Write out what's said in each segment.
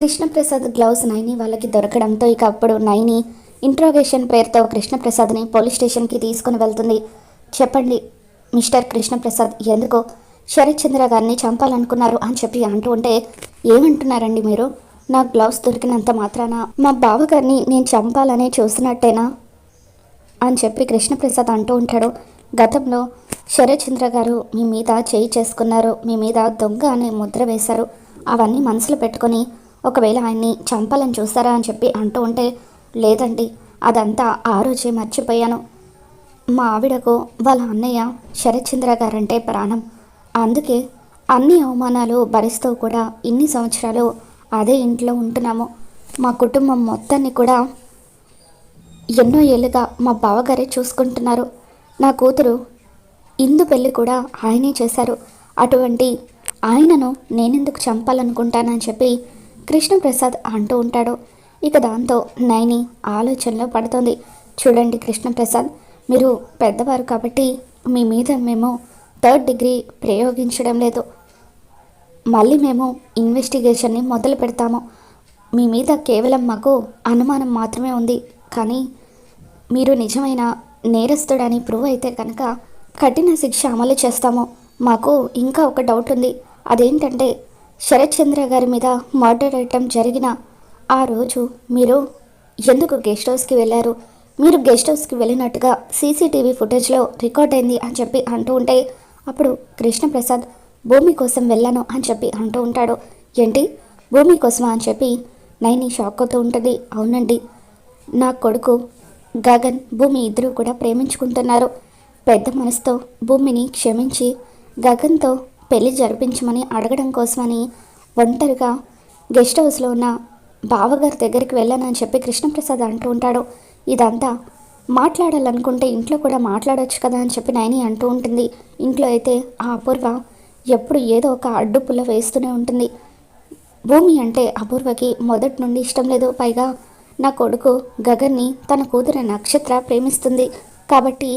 Krishnaprasad gloves Naini వాళ్ళకి దొరకడంతో ఇక అప్పుడు నైని ఇంట్రోగేషన్ పేరుతో కృష్ణప్రసాద్ని పోలీస్ స్టేషన్కి తీసుకుని వెళ్తుంది. చెప్పండి మిస్టర్ కృష్ణప్రసాద్ ఎందుకో శరత్ చంద్ర గారిని చంపాలనుకున్నారు అని చెప్పి అంటూ ఉంటే ఏమంటున్నారండి మీరు? నా గ్లౌస్ దొరికినంత మాత్రాన? మా బావగారిని నేను చంపాలని చూసినట్టేనా అని చెప్పి కృష్ణప్రసాద్ అంటూ ఉంటాడు. గతంలో శరత్చంద్ర గారు మీ మీద చేయి చేసుకున్నారు మీ మీద దొంగ అనే ముద్ర వేశారు. అవన్నీ మనసులో పెట్టుకొని ఒకవేళ ఆయన్ని చంపాలని చూస్తారా అని చెప్పి అంటూ ఉంటే లేదండి అదంతా ఆ రోజే మర్చిపోయాను. మా ఆవిడకు వాళ్ళ అన్నయ్య శరత్చంద్ర గారంటే ప్రాణం. అందుకే అన్ని అవమానాలు భరిస్తూ కూడా ఇన్ని సంవత్సరాలు అదే ఇంట్లో ఉంటున్నాము. మా కుటుంబం మొత్తాన్ని కూడా ఎన్నో ఏళ్ళుగా మా బావగారే చూసుకుంటున్నారు. నా కూతురు ఇందు పెళ్ళి కూడా ఆయనే చేశారు. అటువంటి ఆయనను నేనెందుకు చంపాలనుకుంటానని చెప్పి కృష్ణప్రసాద్ అంటూ ఉంటాడు. ఇక దాంతో నైని ఆలోచనలో పడుతోంది. చూడండి కృష్ణప్రసాద్ మీరు పెద్దవారు కాబట్టి మీ మీద మేము థర్డ్ డిగ్రీ ప్రయోగించడం లేదు. మళ్ళీ మేము ఇన్వెస్టిగేషన్ని మొదలు పెడతాము. మీ మీద కేవలం మాకు అనుమానం మాత్రమే ఉంది. కానీ మీరు నిజమైన నేరస్తుడని ప్రూవ్ అయితే కనుక కఠిన శిక్ష అమలు చేస్తాము. మాకు ఇంకా ఒక డౌట్ ఉంది. అదేంటంటే శరత్చంద్ర గారి మీద మర్డర్ ఐటమ్ జరిగిన ఆ రోజు మీరు ఎందుకు గెస్ట్ హౌస్కి వెళ్ళారు? మీరు గెస్ట్ హౌస్కి వెళ్ళినట్టుగా సీసీటీవీ ఫుటేజ్లో రికార్డ్ అయింది అని చెప్పి అంటూ ఉంటే అప్పుడు కృష్ణప్రసాద్ భూమి కోసం వెళ్ళాను అని చెప్పి అంటూ ఉంటాడు. ఏంటి? భూమి కోసమా అని చెప్పి నైని షాక్ అవుతూ ఉంటుంది. అవునండి. నా కొడుకు గగన్ భూమి ఇద్దరూ కూడా ప్రేమించుకుంటున్నారు. పెద్ద మనసుతో భూమిని క్షమించి గగన్తో పెళ్ళి జరిపించమని అడగడం కోసమని ఒంటరిగా గెస్ట్ హౌస్లో ఉన్న బావగారి దగ్గరికి వెళ్ళానని చెప్పి కృష్ణప్రసాద్ అంటూ ఉంటాడు. ఇదంతా మాట్లాడాలనుకుంటే ఇంట్లో కూడా మాట్లాడొచ్చు కదా అని చెప్పి నైని అంటూ ఉంటుంది. ఇంట్లో అయితే ఆ అపూర్వ ఎప్పుడు ఏదో ఒక అడ్డుపుల్ల వేస్తూనే ఉంటుంది. భూమి అంటే అపూర్వకి మొదటి నుండి ఇష్టం లేదు. పైగా నా కొడుకు గగన్ని తన కూతురు నక్షత్ర ప్రేమిస్తుంది. కాబట్టి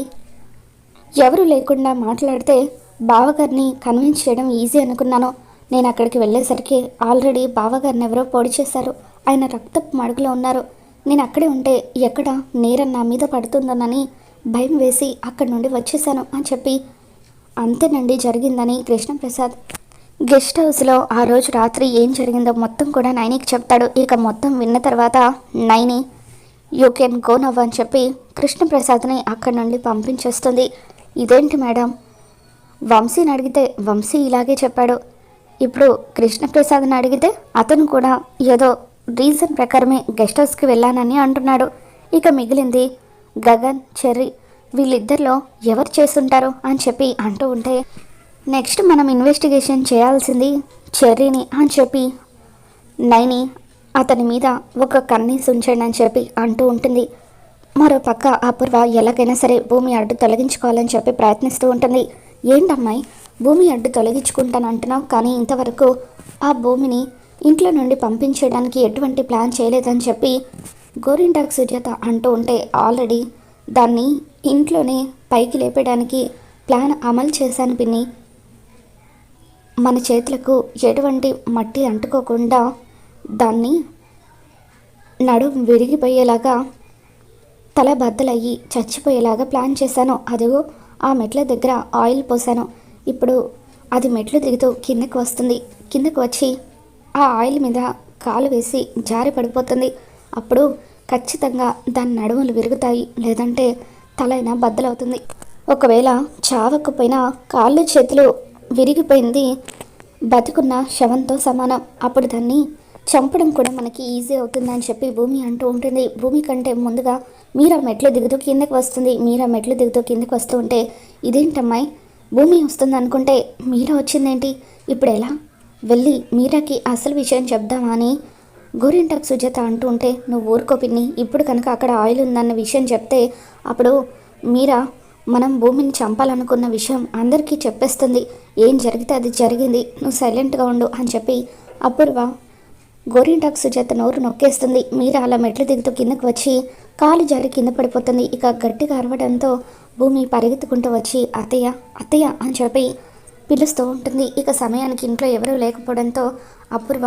ఎవరు లేకుండా మాట్లాడితే బావగారిని కన్విన్స్ చేయడం ఈజీ అనుకున్నాను. నేను అక్కడికి వెళ్ళేసరికి ఆల్రెడీ బావగారిని ఎవరో పొడి చేశారు. ఆయన రక్తపు మడుగులో ఉన్నారు. నేను అక్కడే ఉంటే ఎక్కడ నేరం నా మీద పడుతుందోనని భయం వేసి అక్కడి నుండి వచ్చేసాను అని చెప్పి అంతేనండి జరిగిందని కృష్ణప్రసాద్. గెస్ట్ హౌస్లో ఆ రోజు రాత్రి ఏం జరిగిందో మొత్తం కూడా నైనికి చెప్తాడు. ఇక మొత్తం విన్న తర్వాత Naini you can go now అని చెప్పి కృష్ణప్రసాద్ని అక్కడి నుండి పంపించేస్తుంది. ఇదేంటి మేడం? వంశీని అడిగితే వంశీ ఇలాగే చెప్పాడు. ఇప్పుడు కృష్ణప్రసాద్ని అడిగితే అతను కూడా ఏదో రీజన్ ప్రకారమే గెస్ట్ హౌస్కి వెళ్ళానని అంటున్నాడు. ఇక మిగిలింది గగన్ చెర్రీ వీళ్ళిద్దరిలో ఎవరు చేస్తుంటారు అని చెప్పి అంటూ ఉంటే నెక్స్ట్ మనం ఇన్వెస్టిగేషన్ చేయాల్సింది చెర్రీని అని చెప్పి నైని అతని మీద ఒక కన్నీస్ ఉంచండి అని చెప్పి అంటూ ఉంటుంది. మరో పక్క అపూర్వ ఎలాగైనా సరే భూమి అడ్డు తొలగించుకోవాలని చెప్పి ప్రయత్నిస్తూ ఉంటుంది. ఏంటమ్మాయి? భూమి అడ్డు తొలగించుకుంటాను అంటున్నావు కానీ ఇంతవరకు ఆ భూమిని ఇంట్లో నుండి పంపించేయడానికి ఎటువంటి ప్లాన్ చేయలేదని చెప్పి గోరింటాక్ సుజాత అంటూ ఉంటే ఆల్రెడీ దాన్ని ఇంట్లోనే పైకి లేపడానికి ప్లాన్ అమలు చేశాను పిన్ని. మన చేతులకు ఎటువంటి మట్టి అంటుకోకుండా దాన్ని నడుం విరిగిపోయేలాగా తల బద్దలయ్యి చచ్చిపోయేలాగా ప్లాన్ చేశాను. అదిగో ఆ మెట్ల దగ్గర ఆయిల్ పోసాను. ఇప్పుడు అది మెట్లు దిగుతూ కిందకు వస్తుంది. కిందకు వచ్చి ఆ ఆయిల్ మీద కాలు వేసి జారి పడిపోతుంది. అప్పుడు ఖచ్చితంగా దాని నడుములు విరుగుతాయి. లేదంటే తలైనా బద్దలవుతుంది. ఒకవేళ చావకపోయినా కాళ్ళు చేతులు విరిగిపోయింది బతుకున్న శవంతో సమానం. అప్పుడు దాన్ని చంపడం కూడా మనకి ఈజీ అవుతుందని చెప్పి భూమి అంటూ ఉంటుంది. భూమి కంటే ముందుగా మీరా మెట్లు దిగుతూ కిందకి వస్తుంది మీరా మెట్లు దిగుతూ కిందకి వస్తూ ఉంటే ఇదేంటమ్మాయి? భూమి వస్తుంది అనుకుంటే మీరా వచ్చిందేంటి? ఇప్పుడు ఎలా? వెళ్ళి మీరాకి అసలు విషయం చెప్దామా అని గోరింటాకు సుజాత అంటూ ఉంటే నువ్వు ఊరుకో పిన్ని ఇప్పుడు కనుక అక్కడ ఆయిల్ ఉందన్న విషయం చెప్తే అప్పుడు మీరా మనం భూమిని చంపాలనుకున్న విషయం అందరికీ చెప్పేస్తుంది. ఏం జరిగితే అది జరిగింది నువ్వు సైలెంట్గా ఉండు అని చెప్పి అపూర్వ గోరింటాకు సుజాత నోరు నొక్కేస్తుంది. మీరా అలా మెట్లు దిగుతూ కిందకు వచ్చి కాలు జారి కింద పడిపోతుంది. ఇక గట్టిగా అరవడంతో భూమి పరిగెత్తుకుంటూ వచ్చి అత్తయ్య అత్తయ్య అని చెప్పి పిలుస్తూ ఉంటుంది. ఇక సమయానికి ఇంట్లో ఎవరూ లేకపోవడంతో అపూర్వ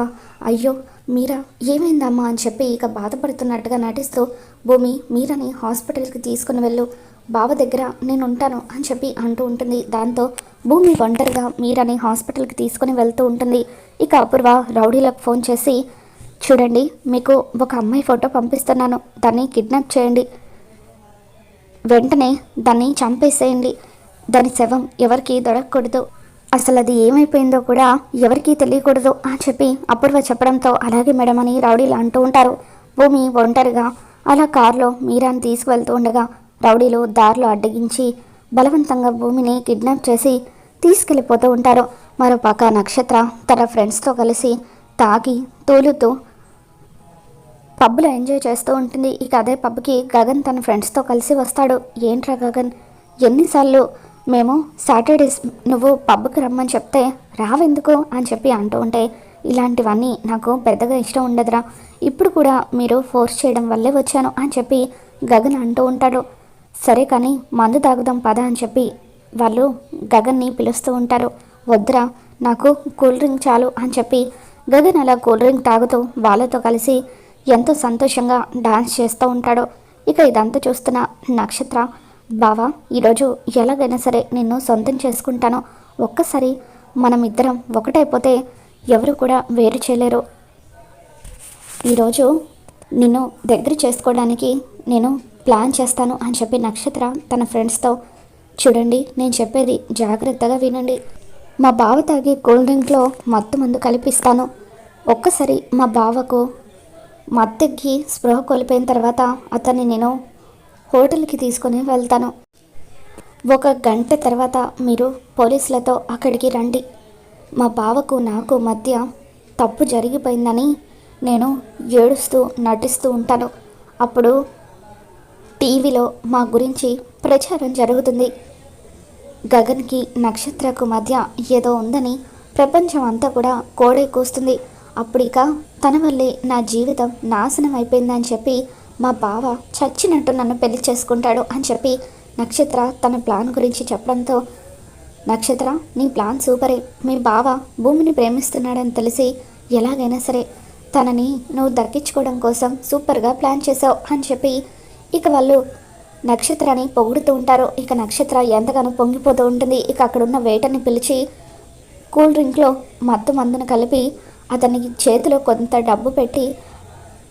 అయ్యో మీరా ఏమైందమ్మా అని చెప్పి ఇక బాధపడుతున్నట్టుగా నటిస్తూ భూమి మీరని హాస్పిటల్కి తీసుకుని వెళ్ళు. బావ దగ్గర నేను ఉంటాను అని చెప్పి అంటూ ఉంటుంది. దాంతో భూమి ఒంటరిగా మీరని హాస్పిటల్కి తీసుకుని వెళ్తూ ఉంటుంది. ఇక అపూర్వ రౌడీలకు ఫోన్ చేసి చూడండి మీకు ఒక అమ్మాయి ఫోటో పంపిస్తున్నాను. దాన్ని కిడ్నాప్ చేయండి. వెంటనే దాన్ని చంపేసేయండి. దాని శవం ఎవరికి దొరకకూడదు. అసలు అది ఏమైపోయిందో కూడా ఎవరికీ తెలియకూడదు అని చెప్పి అపూర్వ చెప్పడంతో అలాగే మేడం అని రౌడీలు అంటూ ఉంటారు. భూమి ఒంటరిగా అలా కారులో మీరాని తీసుకువెళ్తూ ఉండగా రౌడీలు దారిలో అడ్డగించి బలవంతంగా భూమిని కిడ్నాప్ చేసి తీసుకెళ్ళిపోతూ ఉంటారు. మరోపక్క నక్షత్ర తన ఫ్రెండ్స్తో కలిసి తాగి తూలుతూ పబ్లో ఎంజాయ్ చేస్తూ ఉంటుంది. ఇక అదే పబ్కి గగన్ తన ఫ్రెండ్స్తో కలిసి వస్తాడు. ఏంట్రా గగన్? ఎన్నిసార్లు మేము సాటర్డేస్ నువ్వు పబ్కి రమ్మని చెప్తే రావెందుకు అని చెప్పి అంటూ ఉంటే ఇలాంటివన్నీ నాకు పెద్దగా ఇష్టం ఉండదురా. ఇప్పుడు కూడా మీరు ఫోర్స్ చేయడం వల్లే వచ్చాను అని చెప్పి గగన్ అంటూ ఉంటాడు. సరే కానీ మందు తాగుదాం పద అని చెప్పి వాళ్ళు గగన్ని పిలుస్తూ ఉంటారు. వద్దురా నాకు కూల్ డ్రింక్ చాలు అని చెప్పి గగన్ అలా కూల్ డ్రింక్ తాగుతూ వాళ్ళతో కలిసి ఎంతో సంతోషంగా డాన్స్ చేస్తూ ఉంటాడో. ఇక ఇదంతా చూస్తున్న నక్షత్ర బావా ఈరోజు ఎలాగైనా సరే నిన్ను సొంతం చేసుకుంటాను. ఒక్కసారి మనం ఇద్దరం ఒకటైపోతే ఎవరు కూడా వేరు చేయలేరు. ఈరోజు నిన్ను దగ్గర చేసుకోవడానికి నేను ప్లాన్ చేస్తాను అని చెప్పి నక్షత్ర తన ఫ్రెండ్స్తో చూడండి నేను చెప్పేది జాగ్రత్తగా వినండి. మా బావ తాగే కూల్ డ్రింక్లో మత్తు మందు కలిపిస్తాను. ఒక్కసారి మా బావకు మత్తెక్కి స్పృహ కోల్పోయిన తర్వాత అతన్ని నేను హోటల్కి తీసుకొని వెళ్తాను. ఒక గంట తర్వాత మీరు పోలీసులతో అక్కడికి రండి. మా బావకు నాకు మధ్య తప్పు జరిగిపోయిందని నేను ఏడుస్తూ నటిస్తూ ఉంటాను. అప్పుడు టీవీలో మా గురించి ప్రచారం జరుగుతుంది. గగన్కి నక్షత్రకు మధ్య ఏదో ఉందని ప్రపంచం అంతా కూడా కోడే కూస్తుంది. అప్పుడు ఇక తన వల్లే నా జీవితం నాశనం అయిపోయిందని చెప్పి మా బావ చచ్చినట్టు నన్ను పెళ్ళి చేసుకుంటాడు అని చెప్పి నక్షత్ర తన ప్లాన్ గురించి చెప్పడంతో నక్షత్ర నీ ప్లాన్ సూపరే. మీ బావ భూమిని ప్రేమిస్తున్నాడని తెలిసి ఎలాగైనా సరే తనని నువ్వు దక్కించుకోవడం కోసం సూపర్గా ప్లాన్ చేసావు అని చెప్పి ఇక వాళ్ళు నక్షత్రాన్ని పొగుడుతూ ఉంటారు. ఇక నక్షత్ర ఎంతగానో పొంగిపోతూ ఉంటుంది. ఇక అక్కడున్న వేటని పిలిచి కూల్ డ్రింక్లో మత్తు మందును కలిపి అతని చేతిలో కొంత డబ్బు పెట్టి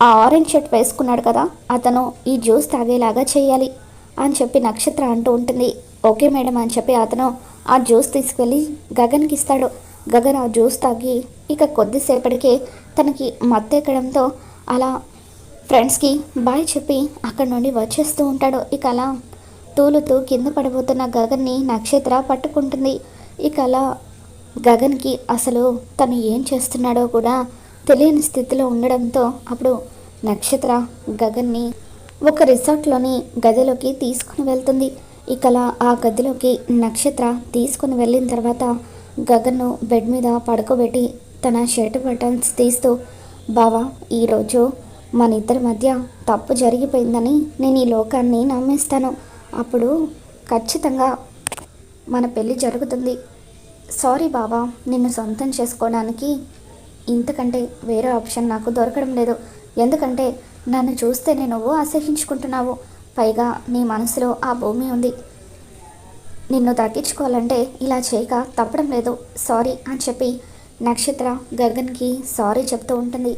ఆ ఆరెంజ్ షర్ట్ వేసుకున్నాడు కదా అతను ఈ జ్యూస్ తాగేలాగా చేయాలి అని చెప్పి నక్షత్ర అంటూ ఉంటుంది. ఓకే మేడం అని చెప్పి అతను ఆ జ్యూస్ తీసుకెళ్ళి గగన్కి ఇస్తాడు. గగన్ ఆ జ్యూస్ తాగి ఇక కొద్దిసేపటికే తనకి మత్తెక్కడంతో అలా ఫ్రెండ్స్కి బాయ్ చెప్పి అక్కడి నుండి వచ్చేస్తూ ఉంటాడు. ఇక అలా తూలుతూ కింద పడిపోతున్న గగన్ని నక్షత్ర పట్టుకుంటుంది. ఇక అలా గగన్కి అసలు తను ఏం చేస్తున్నాడో కూడా తెలియని స్థితిలో ఉండడంతో అప్పుడు నక్షత్ర గగన్ని ఒక రిసార్ట్లోని గదిలోకి తీసుకుని వెళ్తుంది. ఇకలా ఆ గదిలోకి నక్షత్ర తీసుకుని వెళ్ళిన తర్వాత గగన్ను బెడ్ మీద పడుకోబెట్టి తన షర్ట్ బటన్స్ తీస్తూ బావా ఈరోజు మన ఇద్దరి మధ్య తప్పు జరిగిపోయిందని నేను ఈ లోకాన్ని నమ్మేస్తాను. అప్పుడు ఖచ్చితంగా మన పెళ్ళి జరుగుతుంది. సారీ బాబా నిన్ను సొంతం చేసుకోవడానికి ఇంతకంటే వేరే ఆప్షన్ నాకు దొరకడం లేదు. ఎందుకంటే నన్ను చూస్తేనే నువ్వు అసహించుకుంటున్నావు. పైగా నీ మనసులో ఆ భూమి ఉంది. నిన్ను తగ్గించుకోవాలంటే ఇలా చేయక తప్పడం లేదు. సారీ అని చెప్పి నక్షత్ర గగన్కి సారీ చెప్తూ ఉంటుంది.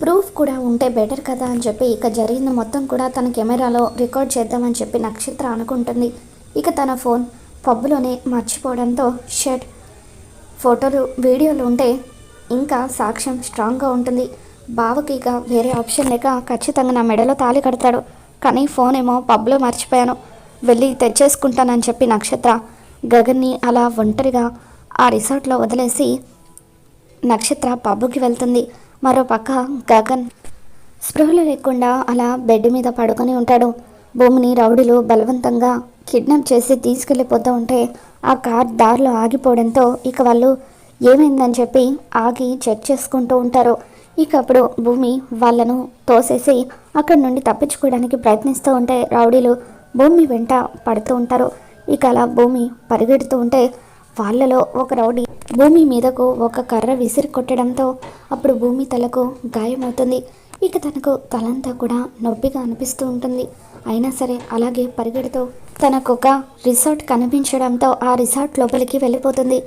ప్రూఫ్ కూడా ఉంటే బెటర్ కదా అని చెప్పి ఇక జరిగింది మొత్తం కూడా తన కెమెరాలో రికార్డ్ చేద్దామని చెప్పి నక్షత్ర అనుకుంటుంది. ఇక తన ఫోన్ పబ్బులోనే మర్చిపోవడంతో షర్ట్ ఫోటోలు వీడియోలు ఉంటే ఇంకా సాక్ష్యం స్ట్రాంగ్గా ఉంటుంది. బావకి ఇక వేరే ఆప్షన్ లేక ఖచ్చితంగా నా మెడలో తాళి కడతాడు. కానీ ఫోన్ ఏమో పబ్లో మర్చిపోయాను. వెళ్ళి తెచ్చేసుకుంటానని చెప్పి నక్షత్ర గగన్ని అలా ఒంటరిగా ఆ రిసార్ట్లో వదిలేసి నక్షత్ర పబ్బుకి వెళ్తుంది. మరో పక్క గగన్ స్పృహలు లేకుండా అలా బెడ్ మీద పడుకొని ఉంటాడు. భూమిని రౌడీలు బలవంతంగా కిడ్నాప్ చేసి తీసుకెళ్ళిపోతూ ఉంటే ఆ కార్ దారిలో ఆగిపోవడంతో ఇక వాళ్ళు ఏమైందని చెప్పి ఆగి చెక్ చేసుకుంటూ ఉంటారు. ఇక అప్పుడు భూమి వాళ్ళను తోసేసి అక్కడి నుండి తప్పించుకోవడానికి ప్రయత్నిస్తూ ఉంటే రౌడీలు భూమి వెంట పడుతూ ఉంటారు. ఇక అలా భూమి పరిగెడుతూ ఉంటే వాళ్ళలో ఒక రౌడీ భూమి మీదకు ఒక కర్ర విసిరి కొట్టడంతో అప్పుడు భూమి తలకు గాయమవుతుంది. ఇక తనకు తలంతా కూడా నొప్పిగా అనిపిస్తూ ఉంటుంది. అయినా సరే అలాగే పరిగెడుతూ తనకు ఒక రిసార్ట్ కనిపించడంతో ఆ రిసార్ట్ లోపలికి వెళ్ళిపోతుంది.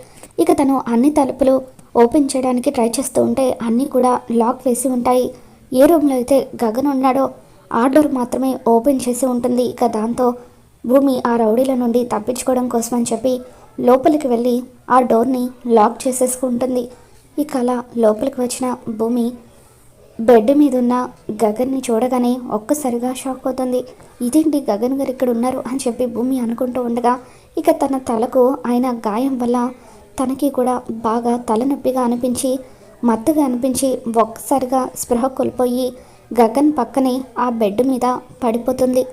ఇక తను అన్ని తలుపులు ఓపెన్ చేయడానికి ట్రై చేస్తూ ఉంటే అన్నీ కూడా లాక్ వేసి ఉంటాయి. ఏ రూమ్లో అయితే గగన్ ఉన్నాడో ఆ డోర్ మాత్రమే ఓపెన్ చేసి ఉంటుంది. ఇక దాంతో భూమి ఆ రౌడీల నుండి తప్పించుకోవడం కోసం అని చెప్పి లోపలికి వెళ్ళి ఆ డోర్ని లాక్ చేసేసుకుంటుంది. ఇక అలా లోపలికి వచ్చిన భూమి బెడ్ మీద ఉన్న గగన్ని చూడగానే ఒక్కసారిగా షాక్ అవుతుంది. ఇదేంటి గగన్ గారు ఇక్కడ ఉన్నారు అని చెప్పి భూమి అనుకుంటూ ఉండగా ఇక తన తలకు ఆయన గాయం వల్ల తనకి కూడా బాగా తలనొప్పిగా అనిపించి మత్తుగా అనిపించి ఒక్కసారిగా స్పృహ కోల్పోయి గగన్ పక్కనే ఆ బెడ్ మీద పడిపోతుంది.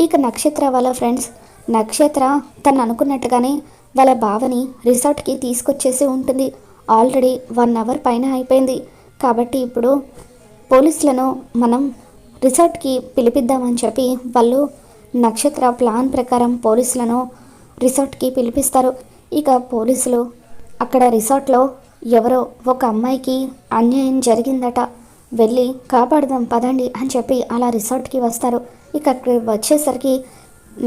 ఇక నక్షత్ర వాళ్ళ ఫ్రెండ్స్ నక్షత్ర తను అనుకున్నట్టుగానే వాళ్ళ బావని రిసార్ట్కి తీసుకొచ్చేసి ఉంటుంది. ఆల్రెడీ వన్ అవర్ పైన అయిపోయింది. కాబట్టి ఇప్పుడు పోలీసులను మనం రిసార్ట్కి పిలిపిద్దామని చెప్పి వాళ్ళు నక్షత్ర ప్లాన్ ప్రకారం పోలీసులను రిసార్ట్కి పిలిపిస్తారు. ఇక పోలీసులు అక్కడ రిసార్ట్లో ఎవరో ఒక అమ్మాయికి అన్యాయం జరిగిందట వెళ్ళి కాపాడదాం పదండి అని చెప్పి అలా రిసార్ట్కి వస్తారు. ఇక వచ్చేసరికి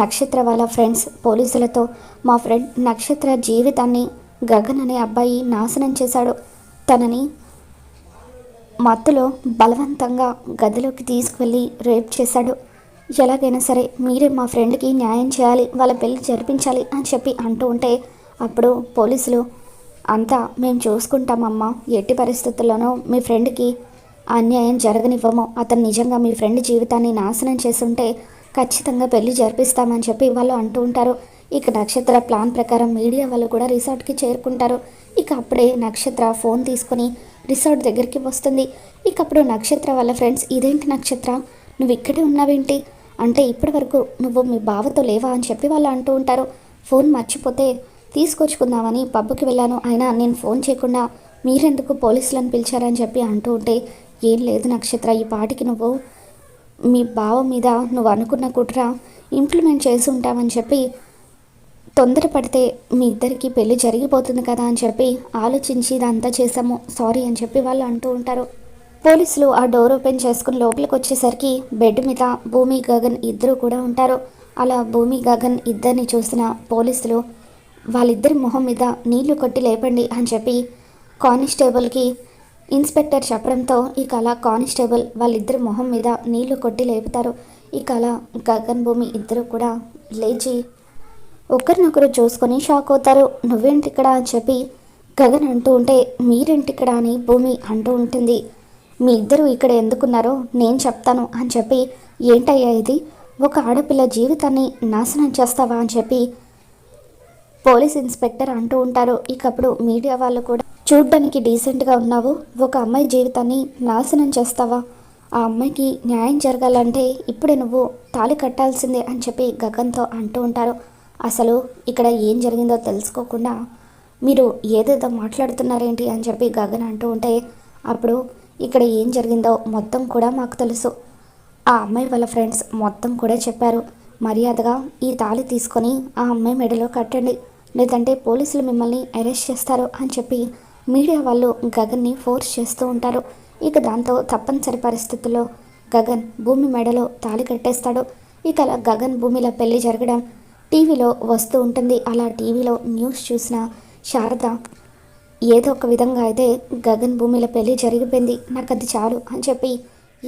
నక్షత్ర వాళ్ళ ఫ్రెండ్స్ పోలీసులతో మా ఫ్రెండ్ నక్షత్ర జీవితాన్ని గగన్ అనే అబ్బాయి నాశనం చేశాడు. తనని మత్తులో బలవంతంగా గదిలోకి తీసుకువెళ్ళి రేప్ చేశాడు. ఎలాగైనా సరే మీరే మా ఫ్రెండ్కి న్యాయం చేయాలి వాళ్ళ పెళ్ళి జరిపించాలి అని చెప్పి అంటూ ఉంటే అప్పుడు పోలీసులు అంతా మేము చూసుకుంటామమ్మా ఎట్టి పరిస్థితుల్లోనూ మీ ఫ్రెండ్కి అన్యాయం జరగనివ్వము. అతను నిజంగా మీ ఫ్రెండ్ జీవితాన్ని నాశనం చేస్తుంటే ఖచ్చితంగా పెళ్ళి జరిపిస్తామని చెప్పి వాళ్ళు అంటూ ఉంటారు. ఇక నక్షత్ర ప్లాన్ ప్రకారం మీడియా వాళ్ళు కూడా రిసార్ట్కి చేరుకుంటారు. ఇక అప్పుడే నక్షత్ర ఫోన్ తీసుకొని రిసార్ట్ దగ్గరికి వస్తుంది. ఇక అప్పుడు నక్షత్ర వాళ్ళ ఫ్రెండ్స్ ఇదేంటి నక్షత్ర? నువ్వు ఇక్కడే ఉన్నావేంటి? అంటే ఇప్పటి వరకు నువ్వు మీ బావతో లేవా? అని చెప్పి వాళ్ళు అంటూ ఉంటారు. ఫోన్ మర్చిపోతే తీసుకొచ్చుకుందామని పబ్బుకి వెళ్ళాను. అయినా నేను ఫోన్ చేయకుండా మీరెందుకు పోలీసులను పిలిచారని చెప్పి అంటూ ఉంటే ఏం లేదు నక్షత్ర ఈ పాటికి నువ్వు మీ బావ మీద నువ్వు అనుకున్న కుట్ర ఇంప్లిమెంట్ చేసి ఉంటావని చెప్పి తొందరపడితే మీ ఇద్దరికి పెళ్ళి జరిగిపోతుంది కదా అని చెప్పి ఆలోచించి ఇదంతా చేసాము సారీ అని చెప్పి వాళ్ళు అంటూ ఉంటారు. పోలీసులు ఆ డోర్ ఓపెన్ చేసుకుని లోపలికి వచ్చేసరికి బెడ్ మీద భూమి గగన్ ఇద్దరు కూడా ఉంటారు. అలా భూమి గగన్ ఇద్దరిని చూసిన పోలీసులు వాళ్ళిద్దరి మొహం మీద నీళ్ళు కొట్టి లేపండి అని చెప్పి కానిస్టేబుల్కి ఇన్స్పెక్టర్ చెప్పడంతో ఇక అలా కానిస్టేబుల్ వాళ్ళిద్దరి మొహం మీద నీళ్ళు కొట్టి లేపుతారు. ఇక అలా గగన్ భూమి ఇద్దరు కూడా లేచి ఒకరినొకరు చూసుకొని షాక్ అవుతారు. నువ్వేంటి ఇక్కడ అని చెప్పి గగన్ అంటూ ఉంటే మీరేంటి ఇక్కడ అని భూమి అంటూ ఉంటుంది. మీ ఇద్దరు ఇక్కడ ఎందుకున్నారో నేను చెప్తాను అని చెప్పి ఏంటయ్యా ఇది? ఒక ఆడపిల్ల జీవితాన్ని నాశనం చేస్తావా? అని చెప్పి పోలీస్ ఇన్స్పెక్టర్ అంటూ ఉంటారు. ఇకప్పుడు మీడియా వాళ్ళు కూడా చూడ్డానికి డీసెంట్గా ఉన్నావు. ఒక అమ్మాయి జీవితాన్ని నాశనం చేస్తావా? ఆ అమ్మాయికి న్యాయం జరగాలంటే ఇప్పుడే నువ్వు తాళి కట్టాల్సిందే అని చెప్పి గగన్తో అంటూ ఉంటారు. అసలు ఇక్కడ ఏం జరిగిందో తెలుసుకోకుండా మీరు ఏదేదో మాట్లాడుతున్నారేంటి అని చెప్పి గగన్ అంటూ ఉంటే అప్పుడు ఇక్కడ ఏం జరిగిందో మొత్తం కూడా మాకు తెలుసు. ఆ అమ్మాయి వాళ్ళ ఫ్రెండ్స్ మొత్తం కూడా చెప్పారు. మర్యాదగా ఈ తాళి తీసుకొని ఆ అమ్మాయి మెడలో కట్టండి. లేదంటే పోలీసులు మిమ్మల్ని అరెస్ట్ చేస్తారు అని చెప్పి మీడియా వాళ్ళు గగన్ని ఫోర్స్ చేస్తూ ఉంటారు. ఇక దాంతో తప్పనిసరి పరిస్థితుల్లో గగన్ భూమి మెడలో తాళి కట్టేస్తాడు. ఇక అలా గగన్ భూమిలో పెళ్ళి జరగడం టీవీలో వస్తూ ఉంటుంది. అలా టీవీలో న్యూస్ చూసిన శారద ఏదో ఒక విధంగా అయితే గగన్ భూమిలో పెళ్ళి జరిగిపోయింది. నాకు అది చాలు అని చెప్పి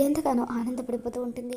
ఎంతగానో ఆనందపడిపోతూ ఉంటుంది.